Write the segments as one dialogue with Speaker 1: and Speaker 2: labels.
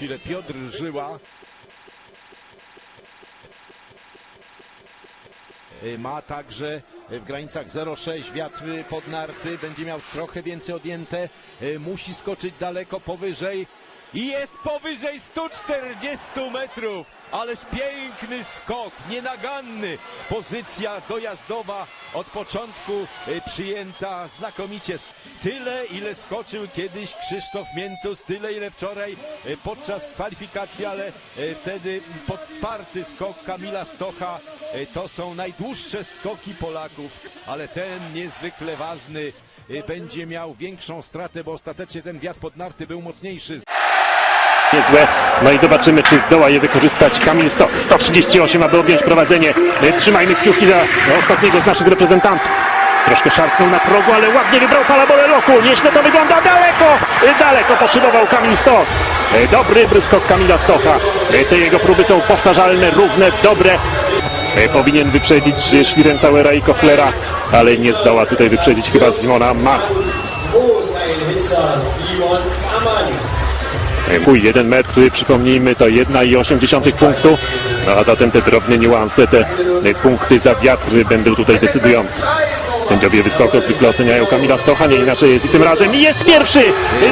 Speaker 1: chwilę Piotr Żyła. Y, Ma także w granicach 0,6 wiatr pod narty, będzie miał trochę więcej odjęte, y, musi skoczyć daleko powyżej i jest powyżej 140 metrów. Ależ piękny skok, nienaganny. Pozycja dojazdowa od początku y, przyjęta znakomicie. Tyle, ile skoczył kiedyś Krzysztof Miętus, tyle, ile wczoraj y, podczas kwalifikacji, ale y, wtedy podparty skok Kamila Stocha. To są najdłuższe skoki Polaków, ale ten niezwykle ważny będzie miał większą stratę, bo ostatecznie ten wiatr pod narty był mocniejszy.
Speaker 2: Niezłe. No i zobaczymy, czy zdoła je wykorzystać Kamil Stok. 138, aby objąć prowadzenie. E, Trzymajmy kciuki za ostatniego z naszych reprezentantów. Troszkę szarpnął na progu, ale ładnie wybrał Palabole roku. Nieźle to wygląda daleko. e, Daleko poszybował Kamil Stok. E, Dobry bryskok Kamila Stocha. Te jego próby są powtarzalne, równe, dobre. Powinien wyprzedzić Szwiręcałera i Kochlera, ale nie zdoła tutaj wyprzedzić chyba Simona Mach. Pój jeden metr, przypomnijmy, to 1,8 punktu, no a zatem te drobne niuanse, te punkty za wiatr będą tutaj decydujące. Sędziowie wysoko zwykle oceniają Kamila Stocha, nie inaczej jest i tym razem i jest pierwszy!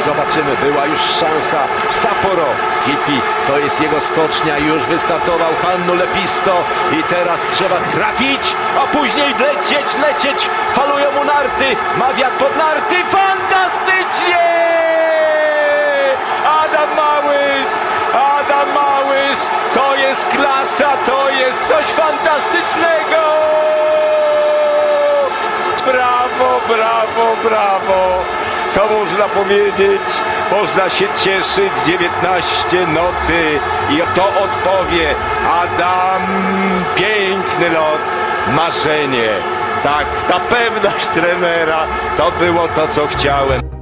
Speaker 1: Zobaczymy, była już szansa w Sapporo. Kitty, to jest jego skocznia, już wystartował Hannu Lepisto i teraz trzeba trafić, a później lecieć, lecieć, falują mu narty, ma wiatr pod narty, fantastycznie! Adam Małysz, Adam Małysz, to jest klasa, to jest coś fantastycznego! Brawo, brawo, brawo! Co można powiedzieć? Można się cieszyć, 19 noty i to odpowie Adam, piękny lot, marzenie. Tak, ta pewność trenera, to było to, co chciałem.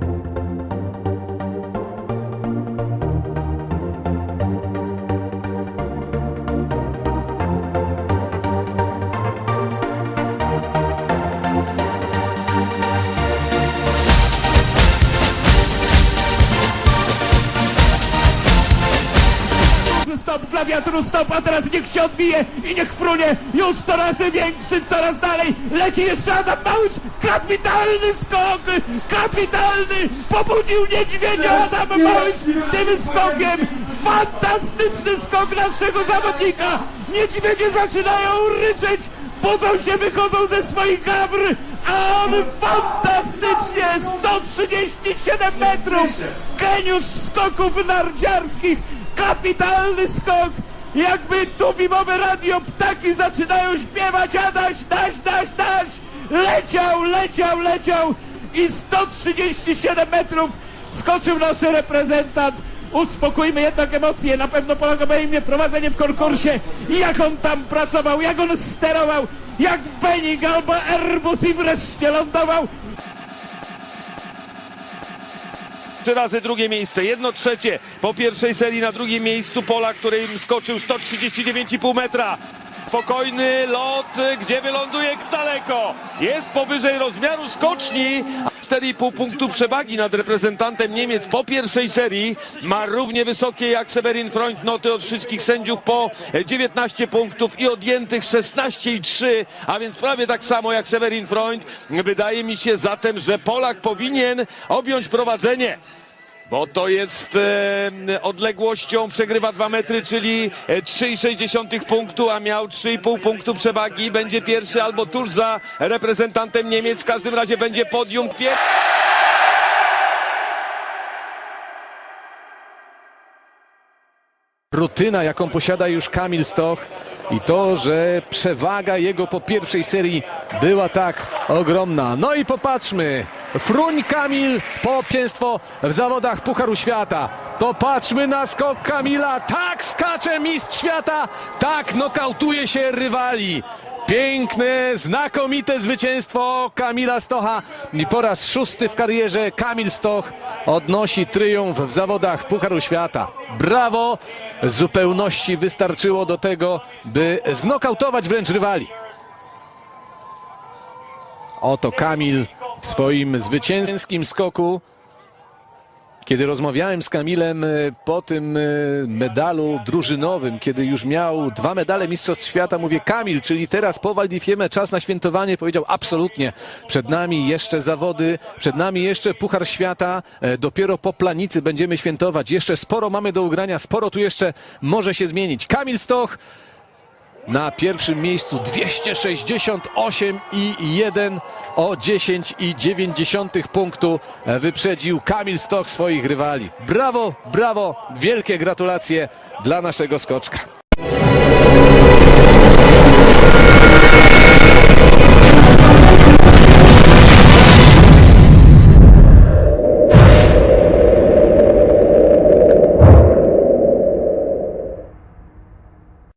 Speaker 3: Dla wiatru, stop, a teraz niech się odbije i niech frunie już coraz większy, coraz dalej. Leci jeszcze Adam Małysz, kapitalny skok, kapitalny, pobudził niedźwiedzia Adam Małysz tym skokiem. Fantastyczny skok naszego zawodnika. Niedźwiedzie zaczynają ryczeć, budzą się, wychodzą ze swoich gabr, a on fantastycznie 137 metrów. Geniusz skoków narciarskich. Kapitalny skok! Jakby tu mimowe radio ptaki zaczynają śpiewać, Adaś, daś, daś, daś! Leciał, leciał, leciał i 137 metrów skoczył nasz reprezentant. Uspokójmy jednak emocje, na pewno polega mnie prowadzenie w konkursie jak on tam pracował, jak on sterował, jak Boeing albo Airbus i wreszcie lądował.
Speaker 4: Trzy razy drugie miejsce, jedno trzecie po pierwszej serii na drugim miejscu Pola, który skoczył 139,5 metra. Spokojny lot, gdzie wyląduje daleko. Jest powyżej rozmiaru skoczni. 4,5 punktu przewagi nad reprezentantem Niemiec po pierwszej serii. Ma równie wysokie jak Severin Freund noty od wszystkich sędziów po 19 punktów i odjętych 16,3, a więc prawie tak samo jak Severin Freund. Wydaje mi się zatem, że Polak powinien objąć prowadzenie. Bo to jest e, odległością, przegrywa 2 metry, czyli e, 3,6 punktu, a miał 3,5 punktu przewagi. Będzie pierwszy albo tuż za reprezentantem Niemiec. W każdym razie będzie podium.
Speaker 5: Rutyna, jaką posiada już Kamil Stoch i to, że przewaga jego po pierwszej serii była tak ogromna. No i popatrzmy, Fruń Kamil po zwycięstwo w zawodach Pucharu Świata. Popatrzmy na skok Kamila, tak skacze mistrz świata, tak nokautuje się rywali. Piękne, znakomite zwycięstwo Kamila Stocha i po raz szósty w karierze Kamil Stoch odnosi triumf w zawodach Pucharu Świata. Brawo! Zupełności wystarczyło do tego, by znokautować wręcz rywali. Oto Kamil w swoim zwycięskim skoku Kiedy rozmawiałem z Kamilem e, po tym e, medalu drużynowym, kiedy już miał dwa medale Mistrzostw Świata, mówię Kamil, czyli teraz po Val di Fiemme czas na świętowanie, powiedział absolutnie. Przed nami jeszcze zawody, przed nami jeszcze Puchar Świata, e, dopiero po planicy będziemy świętować. Jeszcze sporo mamy do ugrania, sporo tu jeszcze może się zmienić. Kamil Stoch na pierwszym miejscu 268 i 1 o 10,9 punktu wyprzedził Kamil Stok swoich rywali. Brawo, brawo, wielkie gratulacje dla naszego skoczka.